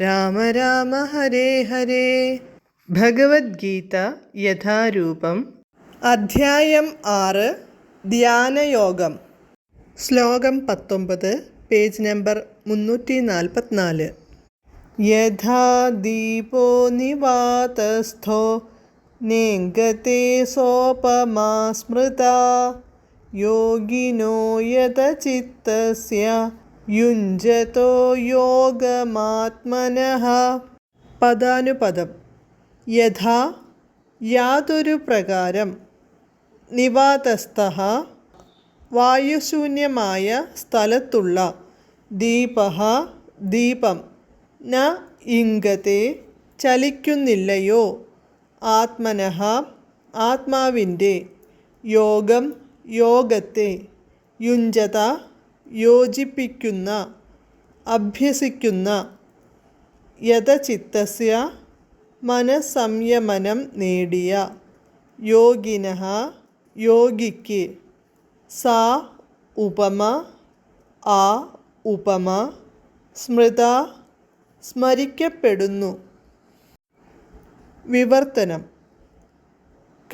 രാമ രാമ ഹരേ ഹരേ. ഭഗവത്ഗീത യഥാരൂപം. അധ്യായം ആറ്. ധ്യാനയോഗം. ശ്ലോകം പത്തൊമ്പത് പേജ് നമ്പർ മുന്നൂറ്റി നാൽപ്പത്തിനാല് യഥാ ദീപോ നിവാതസ്ഥോ നേങ്കത്തെ സോപമാ സ്മൃത യോഗിനോ യതചിത്തസ്യ യുഞ്ജതോ യോഗമാത്മനഃ പദാനുപദം യഥാ യാതൊരു പ്രകാരം നിവാതസ്ഥ വായുശൂന്യമായ സ്ഥലത്തുള്ള ദീപ ദീപം। ന ഇംഗത്തെ ചലിക്കുന്നില്ലയോ। ആത്മനഃ ആത്മാവിന്റെ യോഗം യോഗത്തെ യുഞ്ചത യോജിപ്പിക്കുന്ന അഭ്യസിക്കുന്ന യഥചിത്തസ്യ മനസംയമനം നേടിയ യോഗിന യോഗിക്ക്. സാ ഉപമ ആ ഉപമ സ്മൃത സ്മരിക്കപ്പെടുന്നു. വിവർത്തനം.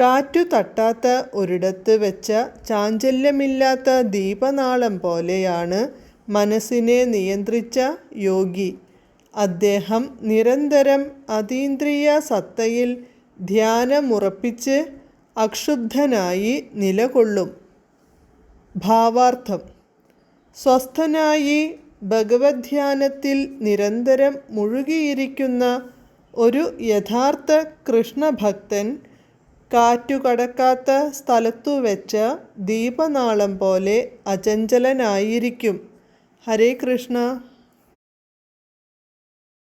കാറ്റു തട്ടാത്ത ഒരിടത്ത് വെച്ച ചാഞ്ചല്യമില്ലാത്ത ദീപനാളം പോലെയാണ് മനസ്സിനെ നിയന്ത്രിച്ച യോഗി. അദ്ദേഹം നിരന്തരം അതീന്ദ്രിയ സത്തയിൽ ധ്യാനമുറപ്പിച്ച് അക്ഷുബ്ധനായി നിലകൊള്ളും. ഭാവാർത്ഥം. സ്വസ്ഥനായി ഭഗവത്ധ്യാനത്തിൽ നിരന്തരം മുഴുകിയിരിക്കുന്ന ഒരു യഥാർത്ഥ കൃഷ്ണഭക്തൻ കാറ്റുകടക്കാത്ത സ്ഥലത്തു വെച്ച് ദീപനാളം പോലെ അചഞ്ചലനായിരിക്കും. ഹരേ കൃഷ്ണ.